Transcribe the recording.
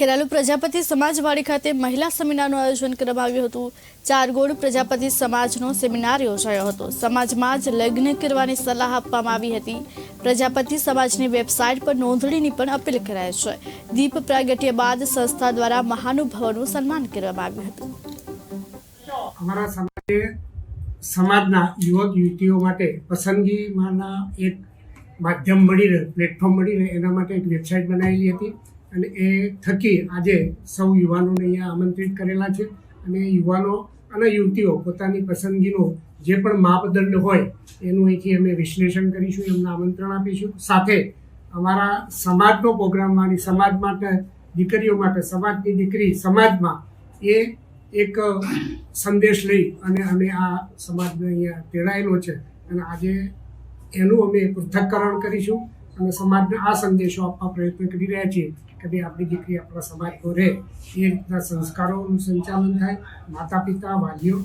ખેરાલુ પ્રજાપતિ સમાજવાડી ખાતે મહિલા સેમિનારનું આયોજન કરવામાં આવ્યું હતું. ચારગોડ પ્રજાપતિ સમાજનો સેમિનાર યોજાયો હતો. સમાજમાં જ લગ્ન કરવાની સલાહ આપવામાં આવી હતી. પ્રજાપતિ સમાજની વેબસાઇટ પર નોંધણીની પણ અપીલ કરાઈ છે. દીપ પ્રાગટ્ય બાદ સંસ્થા દ્વારા મહાનુભાવોનું સન્માન કરવામાં આવ્યું હતું. અમારા સમાજે સમાજના યુવક યુવતીઓ માટે પસંદગીમાંના એક માધ્યમ મળી રહે પ્લેટફોર્મ મળી રહે એના માટે એક વેબસાઇટ બનાવેલી હતી. અને એ થકી આજે સૌ યુવાનોને અહીંયા આમંત્રિત કરેલા છે. અને યુવાનો અને યુવતીઓ પોતાની પસંદગીનો જે પણ માપદંડ હોય, એનું અહીંથી અમે વિશ્લેષણ કરીશું, એમને આમંત્રણ આપીશું. સાથે અમારા સમાજનો પ્રોગ્રામ મારી સમાજ માટે, દીકરીઓ માટે, સમાજની દીકરી સમાજમાં એ એક સંદેશ લઈ અને અમે આ સમાજને અહીંયા તેડાયેલો છે. અને આજે એનું અમે પૃથ્થકરણ કરીશું. અને સમાજને આ સંદેશો આપવા પ્રયત્ન કરી રહ્યા છીએ કે ભાઈ આપણી દીકરી આપણા સમાજ રહે. એ રીતના સંસ્કારોનું સંચાલન થાય. માતા પિતા વાલીઓ